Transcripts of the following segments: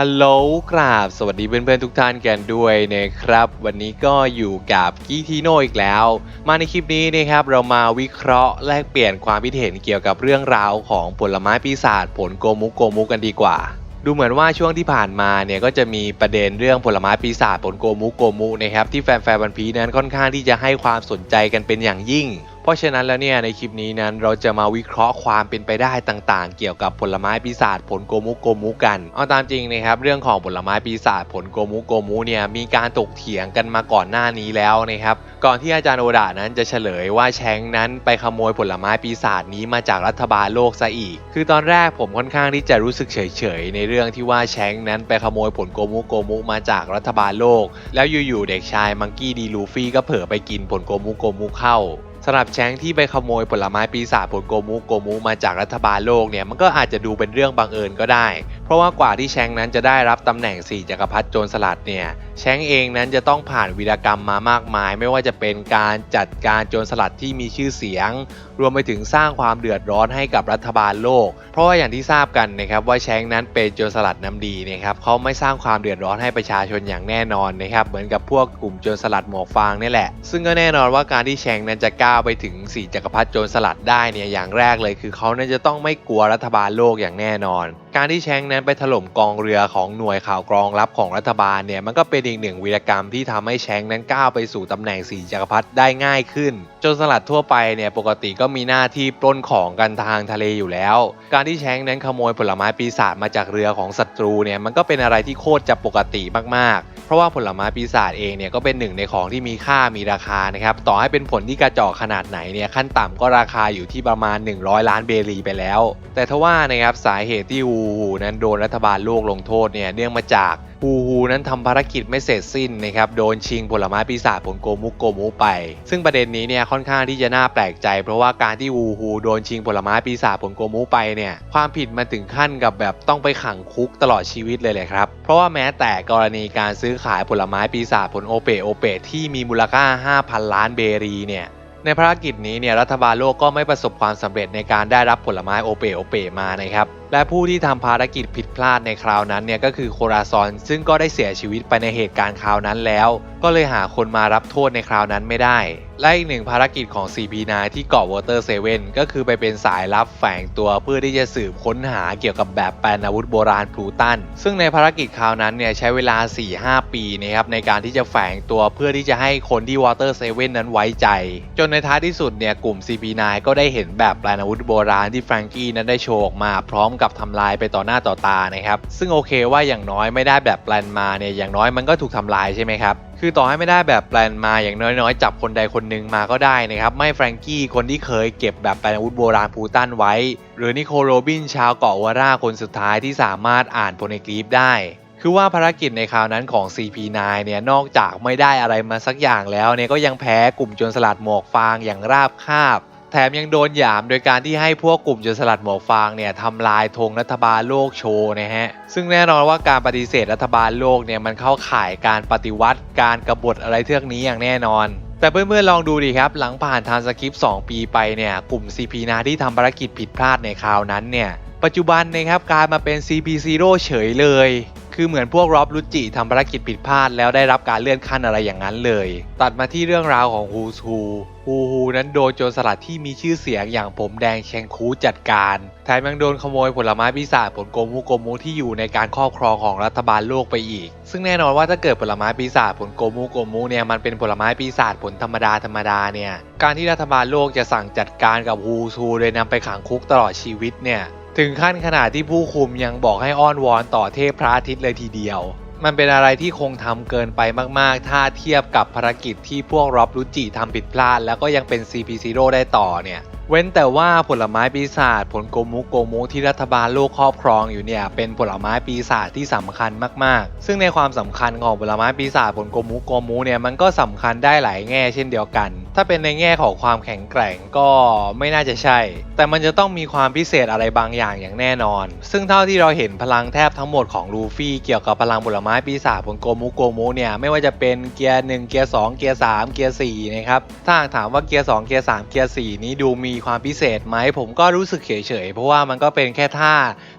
ฮัลโหลกราบ สวัสดีเพื่อนๆทุกท่านกันด้วยนะครับ วันนี้ก็อยู่กับกีทีโนอีกแล้ว มาในคลิปนี้นะครับเรามาวิเคราะห์แลกเปลี่ยนความคิดเห็นเกี่ยวกับเรื่องราวของผลไม้ปีศาจผลโกมุโกมุกันดีกว่า ดูเหมือนว่าช่วงที่ผ่านมาเนี่ยก็จะมีประเด็นเรื่องผลไม้ปีศาจผลโกมุโกมุนะครับที่แฟนๆวันพีนั้นค่อนข้างที่จะให้ความสนใจกันเป็นอย่างยิ่ง เพราะฉะนั้นแล้วเนี่ยในคลิปนี้นั้นเราจะมาวิเคราะห์ความเป็นไปได้ต่างๆ เกี่ยวกับผลไม้ปีศาจผลโกมุโกมุกัน เอาตามจริงนะครับเรื่องของผลไม้ปีศาจผลโกมุโกมุเนี่ยมีการตกเถียงกันมาก่อนหน้านี้แล้วนะครับก่อนที่อาจารย์โอดานั้นจะเฉลยว่าแชงนั้นไปขโมยผลไม้ปีศาจนี้มาจากรัฐบาลโลกซะอีก คือตอนแรกผมค่อนข้างที่จะรู้สึกเฉยๆในเรื่องที่ว่าแชงนั้นไปขโมยผลโกมุโกมุมาจากรัฐบาลโลก แล้วอยู่ๆเด็กชายมังกี้ดีลูฟี่ก็เผลอไปกินผลโกมุโกมุเข้า สำหรับแชงที่ไปขโมยผลไม้ปีศาจผลโกมุโกมุมาจากรัฐบาลโลกเนี่ยมันก็อาจจะดูเป็นเรื่องบังเอิญก็ได้ เพราะว่ากว่าที่แชงนั้นจะได้รับตำแหน่ง4จักรพรรดิโจรสลัดเนี่ยแชงเองนั้นจะต้องผ่านวีรกรรมมามากมาย ไม่ว่าจะเป็นการจัดการโจรสลัดที่มีชื่อเสียง รวมไปถึงสร้างความเดือดร้อนให้กับรัฐบาลโลก เพราะว่าอย่างที่ทราบกันนะครับว่าแชงนั้นเป็นโจรสลัดน้ำดีนะครับเขาไม่สร้างความเดือดร้อนให้ประชาชนอย่างแน่นอนนะครับเหมือนกับพวกกลุ่มโจรสลัดหมวกฟางนี่แหละ ซึ่งก็แน่นอนว่าการที่แชงนั้นจะก้าวไปถึงสี่จักรพรรดิโจรสลัดได้เนี่ยอย่างแรกเลยคือเขาน่าจะต้องไม่กลัวรัฐบาลโลกอย่างแน่นอนการที่แชงนั้นไปถล่มกองเรือของหน่วยข่าวกรองลับของรัฐบาลเนี่ยมันก็เป็นอีกหนึ่งวีรกรรมที่ทำให้แชงนั้นก้าวไปสู่ตำแหน่ง4จักรพรรดิได้ง่ายขึ้นจรสลัดทั่วไปเนี่ยปกติก็มีหน้าที่ปล้นของกันทางทะเลอยู่แล้ว การที่แชงนั้นขโมยผลไม้ปีศาจมาจากเรือของศัตรูเนี่ยมันก็เป็นอะไรที่โคตรจะปกติมากๆ เพราะว่าผลไม้ปีศาจเองเนี่ยก็เป็นหนึ่งในของที่มีค่ามีราคานะครับต่อให้เป็นผลที่กระจอกขนาดไหนเนี่ยขั้นต่ำก็ราคาอยู่ที่ประมาณ 100 ล้านเบรีไปแล้ว แต่ทว่านะครับสาเหตุที่ฮูฮูนั้นโดนรัฐบาลโลกลงโทษเนี่ยเนื่องมาจากฮูฮูนั้นทำภารกิจไม่เสร็จสิ้นนะครับโดนชิงผลไม้ปีศาจผลโกมุกโกมุไป ซึ่งประเด็นนี้เนี่ยค่อนข้างที่จะน่าแปลกใจ เพราะว่าการที่ฮูฮูโดนชิงผลไม้ปีศาจผลโกมุไปเนี่ยความผิดมันถึงขั้นกับแบบต้องไปขังคุกตลอดชีวิตเลยแหละครับ เพราะว่าแม้แต่กรณีการซื้อขายผลไม้ปีศาจผลโอเปโอเปที่มีมูลค่า 5,000 ล้านเบรีเนี่ยในภารกิจนี้เนี่ยรัฐบาลโลกก็ไม่ประสบความสำเร็จในการได้รับผลไม้โอเปโอเปมานะครับ และผู้ที่ทำภารกิจผิดพลาดในคราวนั้นเนี่ยก็คือโคราซอน ซึ่งก็ได้เสียชีวิตไปในเหตุการณ์คราวนั้นแล้ว ก็เลยหาคนมารับโทษในคราวนั้นไม่ได้ และอีกหนึ่งภารกิจของ CP9 ที่เกาะวอเตอร์เซเว่นก็คือไปเป็นสายลับแฝงตัวเพื่อที่จะสืบค้นหาเกี่ยวกับแบบแปลนอาวุธโบราณพลูตัน ซึ่งในภารกิจคราวนั้นเนี่ยใช้เวลา 4-5 ปีนะครับในการที่จะแฝงตัวเพื่อที่จะให้คนที่วอเตอร์เซเว่นนั้นไว้ใจ จนในท้ายที่สุดเนี่ยกลุ่ม CP9 ก็ได้เห็นแบบแปลนอาวุธโบราณที่แฟรงกี้นั้นได้โชว์ออกมาพร้อมกับทำลายไปต่อหน้าต่อตานะครับ ซึ่งโอเคว่าอย่างน้อยไม่ได้แบบแปลนมาเนี่ยอย่างน้อยมันก็ถูกทำลายใช่ไหมครับคือต่อให้ไม่ได้แบบแปลนมาอย่างน้อยๆ จับคนใดคนหนึ่งมาก็ได้นะครับไม่แฟรงกี้คนที่เคยเก็บแบบแปลนอาวุธโบราณพูตันไว้ หรือนิโคลโรบินชาวเกาะวาร่าคนสุดท้ายที่สามารถอ่านโพเนกรีฟได้ คือว่าภารกิจในคราวนั้นของ CP9 เนี่ยนอกจากไม่ได้อะไรมาสักอย่างแล้วเนี่ยก็ยังแพ้กลุ่มโจรสลัดหมวกฟางอย่างราบคาบ แถมยังโดนหยามโดยการที่ให้พวกกลุ่มโจรสลัดหมวกฟางเนี่ยทำลายธงรัฐบาลโลกโชว์นะฮะ ซึ่งแน่นอนว่าการปฏิเสธรัฐบาลโลกเนี่ยมันเข้าข่ายการปฏิวัติการกบฏอะไรเทือกนี้อย่างแน่นอนแต่เพื่อนๆลองดูดิครับ หลังผ่านทานสคริปต์2ปีไปเนี่ยกลุ่ม CP นาที่ทำภารกิจผิดพลาดในคราวนั้นเนี่ย ปัจจุบันนะครับกลายมาเป็น CP0 เฉยเลย คือเหมือนพวกรอบรุจิทำภารกิจผิดพลาดแล้วได้รับการเลื่อนขั้นอะไรอย่างนั้นเลย ตัดมาที่เรื่องราวของฮูซูฮูฮูนั้นโดนโจรสลัดที่มีชื่อเสียงอย่างผมแดงเชงคูจัดการแถมยังโดนขโมยผลไม้ปีศาจผลโกมุโกมุที่อยู่ในการครอบครองของรัฐบาลโลกไปอีก ซึ่งแน่นอนว่าถ้าเกิดผลไม้ปีศาจผลโกมุโกมุเนี่ยมันเป็นผลไม้ปีศาจผลธรรมดาธรรมดาเนี่ยการที่รัฐบาลโลกจะสั่งจัดการกับฮูซูโดยนำไปขังคุกตลอดชีวิตเนี่ย ถึงขั้นขนาดที่ผู้คุมยังบอกให้อ้อนวอนต่อเทพพระอาทิตย์เลยทีเดียว มันเป็นอะไรที่คงทำเกินไปมากๆ ถ้าเทียบกับภารกิจที่พวกรอบรุจิทำผิดพลาด แล้วก็ยังเป็น CP0 ได้ต่อเนี่ย เว้นแต่ว่าผลไม้ปีศาจผลโกมุโกมุที่รัฐบาลโลกครอบครองอยู่เนี่ย เป็นผลไม้ปีศาจที่สำคัญมากๆ ซึ่งในความสำคัญของผลไม้ปีศาจผลโกมุโกมุเนี่ยมันก็สำคัญได้หลายแง่เช่นเดียวกัน ถ้าเป็นในแง่ของความแข็งแกร่งก็ไม่น่าจะใช่ แต่มันจะต้องมีความพิเศษอะไรบางอย่างอย่างแน่นอน ซึ่งเท่าที่เราเห็นพลังแทบทั้งหมดของลูฟี่เกี่ยวกับพลังผลไม้ปีศาจบนโกมุโกมุเนี่ยไม่ว่าจะเป็นเกียร์1เกียร์2เกียร์3เกียร์4นะครับ ถ้าหากถามว่าเกียร์2เกียร์3เกียร์4นี้ดูมีความพิเศษไหมผมก็รู้สึกเฉยๆเพราะว่ามันก็เป็นแค่ท่า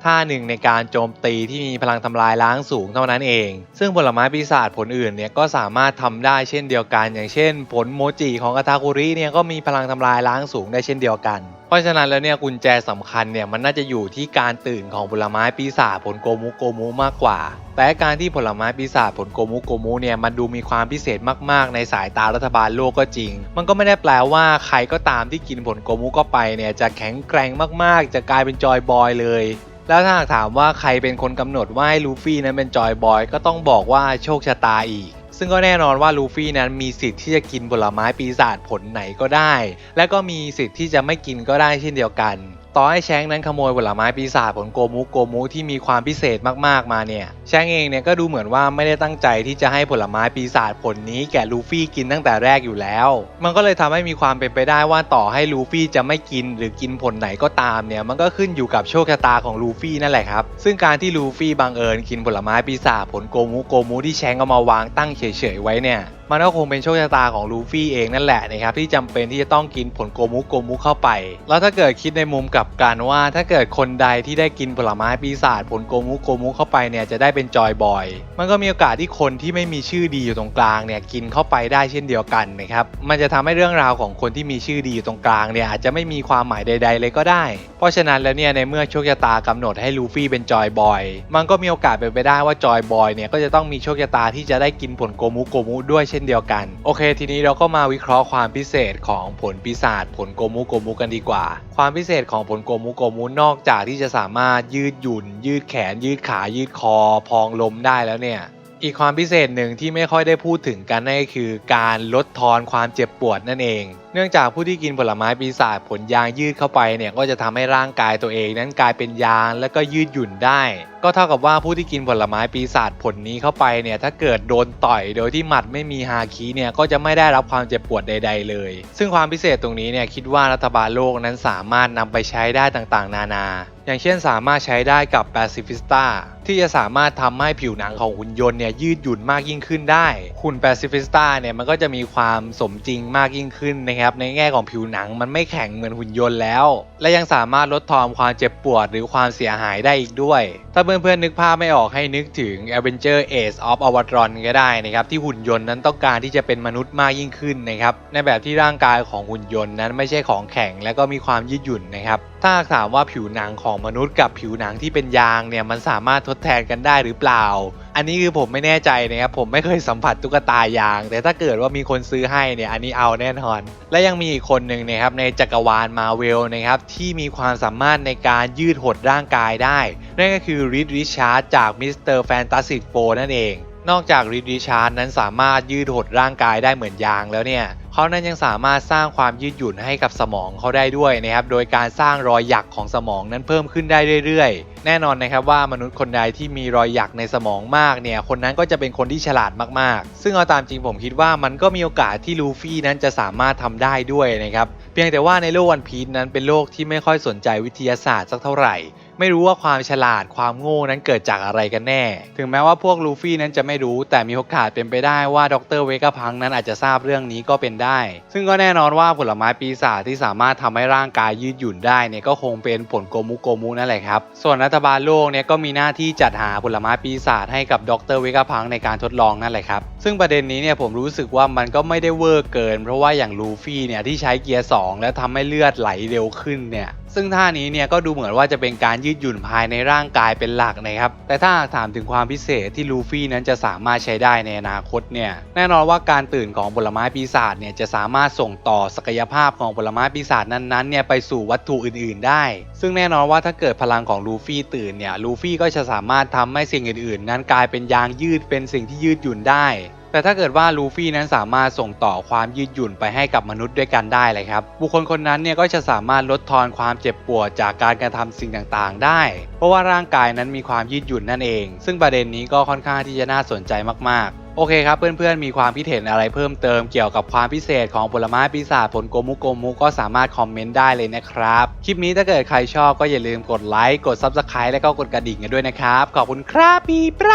ท่าหนึ่งในการโจมตีที่มีพลังทำลายล้างสูงเท่านั้นเอง ซึ่งผลไม้ปีศาจผลอื่นเนี่ยก็สามารถทำได้เช่นเดียวกัน อย่างเช่น ผลโมจิของาทาคุริเนี่ยก็มีพลังทำลายล้างสูงได้เช่นเดียวกัน เพราะฉะนั้นแล้วเนี่ยกุญแจสำคัญเนี่ยมันน่าจะอยู่ที่การตื่นของผลไม้ปีศาจผลโกมุโกมุมากกว่า แต่การที่ผลไม้ปีศาจผลโกมุโกมุเนี่ยมันดูมีความพิเศษมากๆ ในสายตารัฐบาลโลกก็จริง มันก็ไม่ได้แปลว่าใครก็ตามที่กินผลโกมุก็ไปเนี่ยจะแข็งแกร่งมากๆ จะกลายเป็นจอยบอยเลยแล้วถ้าหากถามว่าใครเป็นคนกำหนดว่าให้ลูฟี่นั้นเป็นจอยบอย ก็ต้องบอกว่าโชคชะตาอีก ซึ่งก็แน่นอนว่าลูฟี่นั้นมีสิทธิ์ที่จะกินผลไม้ปีศาจผลไหนก็ได้ และก็มีสิทธิ์ที่จะไม่กินก็ได้เช่นเดียวกัน ต่อให้แชงนั้นขโมยผลไม้ปีศาจผลโกมุโกมุที่มีความพิเศษมากๆมาเนี่ยแชงเองเนี่ยก็ดูเหมือนว่าไม่ได้ตั้งใจที่จะให้ผลไม้ปีศาจผลนี้แก่ลูฟี่กินตั้งแต่แรกอยู่แล้ว มันก็เลยทำให้มีความเป็นไปได้ว่าต่อให้ลูฟี่จะไม่กินหรือกินผลไหนก็ตามเนี่ยมันก็ขึ้นอยู่กับโชคชะตาของลูฟี่นั่นแหละครับซึ่งการที่ลูฟี่บังเอิญกินผลไม้ปีศาจผลโกมุโกมุที่แชงเอามาวางตั้งเฉยๆไว้เนี่ยมันก็คงเป็นโชคชะตาของลูฟี่เองนั่นแหละนะครับที่จำเป็นที่จะต้องกินผลโกมุโกมุเข้าไป แล้วถ้าเกิดคิดในมุมกลับกันว่า ถ้าเกิดคนใดที่ได้กินผลไม้ปีศาจผลโกมุโกมุเข้าไปเนี่ยจะได้เป็นจอยบอย มันก็มีโอกาสที่คนที่ไม่มีชื่อดีอยู่ตรงกลางเนี่ยกินเข้าไปได้เช่นเดียวกันนะครับมันจะทำให้เรื่องราวของคนที่มีชื่อดีอยู่ตรงกลางเนี่ยอาจจะไม่มีความหมายใด ๆ เลยก็ได้ เพราะฉะนั้นแล้วเนี่ยในเมื่อโชคชะตากำหนดให้ลูฟี่เป็นจอยบอยมันก็มีโอกาสเป็นไปได้ว่าจอยบอยเนี่ยก็จะต้องมีโชคชะตาที่จะได้กินผลโกมุโกมุด้วยช่นเดียวกัน โอเค ทีนี้เราก็มาวิเคราะห์ความพิเศษของผลปีศาจผลโกมุโกมุกันดีกว่า ความพิเศษของผลโกมุโกมุนอกจากที่จะสามารถยืดหยุ่น ยืดแขน ยืดขา ยืดคอ พองลมได้แล้วเนี่ยอีกความพิเศษหนึ่งที่ไม่ค่อยได้พูดถึงกันนั่นก็คือการลดทอนความเจ็บปวดนั่นเอง เนื่องจากผู้ที่กินผลไม้ปีศาจผลยางยืดเข้าไปเนี่ยก็จะทำให้ร่างกายตัวเองนั้นกลายเป็นยางแล้วก็ยืดหยุ่นได้ ก็เท่ากับว่าผู้ที่กินผลไม้ปีศาจผลนี้เข้าไปเนี่ยถ้าเกิดโดนต่อยโดยที่หมัดไม่มีฮาคิเนี่ยก็จะไม่ได้รับความเจ็บปวดใด ๆ เลย ซึ่งความพิเศษตรงนี้เนี่ยคิดว่ารัฐบาลโลกนั้นสามารถนำไปใช้ได้ต่างๆ นานา อย่างเช่นสามารถใช้ได้กับแปซิฟิสตาที่จะสามารถทำให้ผิวหนังของหุ่นยนต์เนี่ยยืดหยุ่นมากยิ่งขึ้นได้หุ่นแปซิฟิสตาเนี่ยมันก็จะมีความสมจริงมากยิ่งขึ้นนะครับในแง่ของผิวหนังมันไม่แข็งเหมือนหุ่นยนต์แล้ว และยังสามารถลดทอนความเจ็บปวดหรือความเสียหายได้อีกด้วย ถ้าเพื่อนๆนึกภาพไม่ออกให้นึกถึง Avenger Age of Ultron ก็ได้นะครับที่หุ่นยนต์นั้นต้องการที่จะเป็นมนุษย์มากยิ่งขึ้นนะครับในแบบที่ร่างกายของหุ่นยนต์นั้นไม่ใช่ของแข็งและก็มีความยืดหยุ่นนะครับถ้าถามว่าผิวหนังของมนุษย์กับผิวหนังที่เป็นยางเนี่ยมันสามารถทดแทนกันได้หรือเปล่า อันนี้คือผมไม่แน่ใจนะครับผมไม่เคยสัมผัสตุ๊กตายาง แต่ถ้าเกิดว่ามีคนซื้อให้เนี่ยอันนี้เอาแน่นอน และยังมีอีกคนหนึ่งนะครับในจักรวาลมาเวลนะครับที่มีความสามารถในการยืดหดร่างกายได้ นั่นก็คือริดริชาร์ดจากมิสเตอร์แฟนตาซิกโฟนั่นเอง นอกจากริดริชาร์ดนั้นสามารถยืดหดร่างกายได้เหมือนยางแล้วเนี่ยเขานั้นยังสามารถสร้างความยืดหยุ่นให้กับสมองเขาได้ด้วยนะครับโดยการสร้างรอยหยักของสมองนั้นเพิ่มขึ้นได้เรื่อยๆ แน่นอนนะครับว่ามนุษย์คนใดที่มีรอยหยักในสมองมากเนี่ยคนนั้นก็จะเป็นคนที่ฉลาดมากๆ ซึ่งเอาตามจริงผมคิดว่ามันก็มีโอกาสที่ลูฟี่นั้นจะสามารถทำได้ด้วยนะครับเพียงแต่ว่าในโลกวันพีชนั้นเป็นโลกที่ไม่ค่อยสนใจวิทยาศาสตร์สักเท่าไหร่ไม่รู้ว่าความฉลาดความโง่นั้นเกิดจากอะไรกันแน่ ถึงแม้ว่าพวกลูฟี่นั้นจะไม่รู้ แต่มีโอกาสเป็นไปได้ว่าดรเวกาพังนั้นอาจจะทราบเรื่องนี้ก็เป็นได้ ซึ่งก็แน่นอนว่าผลไม้ปีศาจที่สามารถทำให้ร่างกายยืดหยุ่นได้เนี่ยก็คงเป็นผลโกมุโกมุนั่นแหละครับ ส่วนรัฐบาลโลกเนี่ยก็มีหน้าที่จัดหาผลไม้ปีศาจให้กับดรเวกาพังในการทดลองนั่นแหละครับ ซึ่งประเด็นนี้เนี่ยผมรู้สึกว่ามันก็ไม่ได้เวอร์เกิน เพราะว่าอย่างลูฟี่เนี่ยที่ใช้เกียร์ 2 แล้วทำให้เลือดไหลเร็วขึ้นเนี่ย ซึ่งท่านี้เนี่ยก็ดูเหมือนว่าจะเป็นการยืดหยุ่นภายในร่างกายเป็นหลักนะครับ แต่ถ้าถามถึงความพิเศษที่ลูฟี่นั้นจะสามารถใช้ได้ในอนาคตเนี่ย แน่นอนว่าการตื่นของผลไม้ปีศาจเนี่ยจะสามารถส่งต่อศักยภาพของผลไม้ปีศาจนั้นๆเนี่ยไปสู่วัตถุอื่น ๆ ได้ ซึ่งแน่นอนว่าถ้าเกิดพลังของลูฟี่ตื่นเนี่ย ลูฟี่ก็จะสามารถทำให้สิ่งอื่น ๆ นั้นกลายเป็นยางยืดเป็นสิ่งที่ยืดหยุ่นได้ แต่ถ้าเกิดว่าลูฟี่นั้นสามารถส่งต่อความยืดหยุ่นไปให้กับมนุษย์ด้วยกันได้เลยครับ บุคคลคนนั้นเนี่ยก็จะสามารถลดทอนความเจ็บปวดจากการกระทำสิ่งต่างๆ ได้ เพราะว่าร่างกายนั้นมีความยืดหยุ่นนั่นเอง ซึ่งประเด็นนี้ก็ค่อนข้างที่จะน่าสนใจมากๆโอเคครับเพื่อนๆมีความคิดเห็นอะไรเพิ่มเติมเกี่ยวกับความพิเศษของผลไม้ปีศาจผลโกมุโกมุก็สามารถคอมเมนต์ได้เลยนะครับ คลิปนี้ถ้าเกิดใครชอบก็อย่าลืมกดไลค์กด Subscribe และก็กดกระดิ่งกันด้วยนะครับ ขอบคุณครับปีไบร